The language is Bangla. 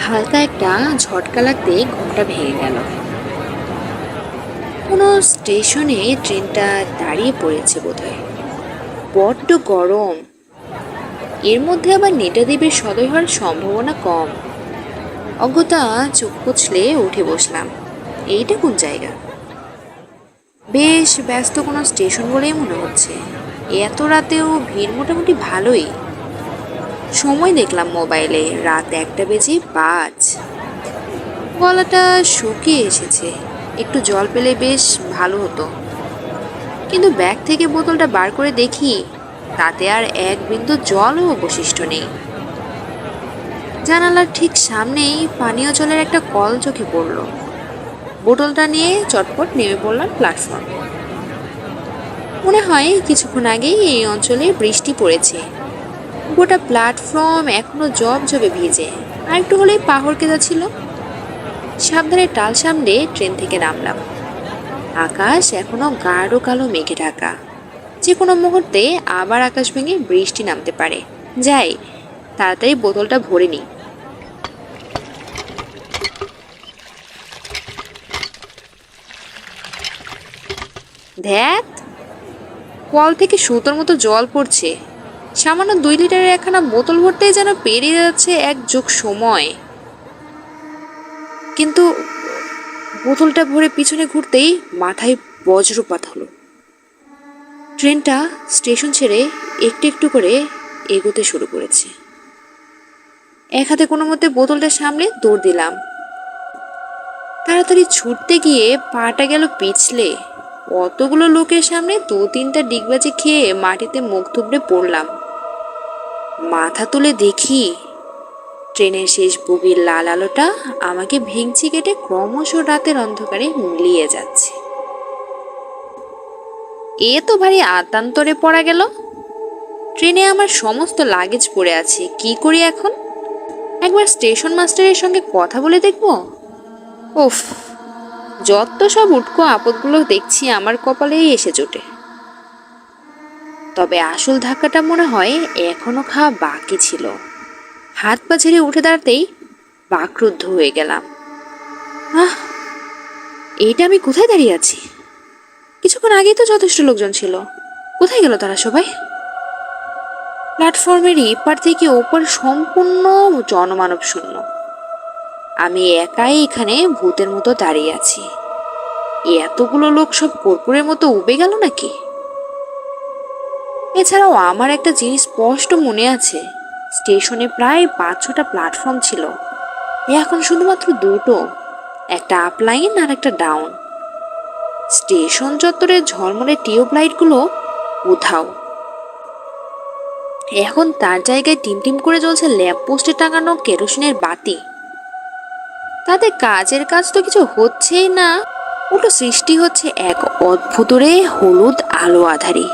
হালকা একটা ঝটকা লাগতে ঘুমটা ভেঙে গেল। কোনো স্টেশনে ট্রেনটা দাঁড়িয়ে পড়েছে বোধহয়। বড্ড গরম। এর মধ্যে আবার নেটাদ্বীপের সদয় হওয়ার সম্ভাবনা কম। অজ্ঞতা চোখ কচলে উঠে বসলাম। এইটা কোন জায়গা? বেশ ব্যস্ত কোনো স্টেশন বলেই মনে হচ্ছে। এত রাতেও ভিড় মোটামুটি ভালোই। সময় দেখলাম মোবাইলে। রাত একটা বেজে পাঁচ। গলাটা শুকিয়ে এসেছে। একটু জল পেলে বেশ ভালো হতো। কিন্তু ব্যাগ থেকে বোতলটা বার করে দেখি, তাতে আর এক বিন্দু জলও অবশিষ্ট নেই। জানালার ঠিক সামনেই পানীয় জলের একটা কল চোখে পড়ল। বোতলটা নিয়ে চটপট নেমে পড়লাম প্ল্যাটফর্মে মনে হয় কিছুক্ষণ আগেই এই অঞ্চলে বৃষ্টি পড়েছে। গোটা প্ল্যাটফর্ম এখনও জব জবে ভিজে। আর একটু হলেই পাহড়কে যাচ্ছিল সাবধানে টাল সামনে ট্রেন থেকে নামলাম। আকাশ এখনও গাঢ় কালো মেঘে ঢাকা। যে কোনো মুহূর্তে আবার আকাশ ভেঙে বৃষ্টি নামতে পারে। যাই, তাড়াতাড়ি বোতলটা ভরে নিই। ধ্যাত কল থেকে সুতোর মতো জল পড়ছে। সামান্য দুই লিটারের একখানা বোতল ভরতেই যেন পেরিয়ে যাচ্ছে এক যুগ সময়। কিন্তু বোতলটা ভরে পিছনে ঘুরতেই মাথায় বজ্রপাত হলো। ট্রেনটা স্টেশন ছেড়ে একটু একটু করে এগোতে শুরু করেছে। এক হাতে কোনো মতে বোতলটা সামলে দৌড় দিলাম। তাড়াতাড়ি ছুটতে গিয়ে পাটা গেল পিছলে। অতগুলো লোকের সামনে দু তিনটা ডিগবাজি খেয়ে মাটিতে মুখ থুবড়ে পড়লাম। মাথা তুলে দেখি। ট্রেনের শেষ বগির লাল আলোটা আমাকে ভেঙচি কেটে ক্রমশ রাতের অন্ধকারে মিলিয়ে যাচ্ছে। এ তো ভারী আতান্তরে পড়া গেল। ট্রেনে আমার সমস্ত লাগেজ পড়ে আছে। কি করি এখন? একবার স্টেশন মাস্টারের সঙ্গে কথা বলে দেখব? উফ, যত সব উটকো আপদগুলো দেখছি আমার কপালেই এসে জোটে। তবে আসল ধাক্কাটা মনে হয় এখনও খাওয়া বাকি ছিল। হাত পা ছেড়ে উঠে দাঁড়াতেই বাকরুদ্ধ হয়ে গেলাম। আহ, এইটা আমি কোথায় দাঁড়িয়ে আছি? কিছুক্ষণ আগেই তো যথেষ্ট লোকজন ছিল। কোথায় গেল তারা সবাই? প্ল্যাটফর্মের এপার থেকে ওপার সম্পূর্ণ জনমানব শূন্য। আমি একাই এখানে ভূতের মতো দাঁড়িয়ে আছি। এতগুলো লোক সব কর্পূরের মতো উবে গেল নাকি? এছাড়াও আমার একটা জিনিস স্পষ্ট মনে আছে। স্টেশনে প্রায় পাঁচ ছটা প্ল্যাটফর্ম ছিল। এখন শুধুমাত্র দুটো, একটা আপলাইন আর একটা ডাউন স্টেশন চত্বরে ঝলমলে টিউব লাইটগুলো উধাও। এখন তার জায়গায় টিমটিম করে জ্বলছে ল্যাম্প পোস্টে টাঙানো কেরোসিনের বাতি। তাতে কাজের কাজ তো কিছু হচ্ছেই না, উল্টো সৃষ্টি হচ্ছে এক অদ্ভুতরে হলুদ আলো আধারি।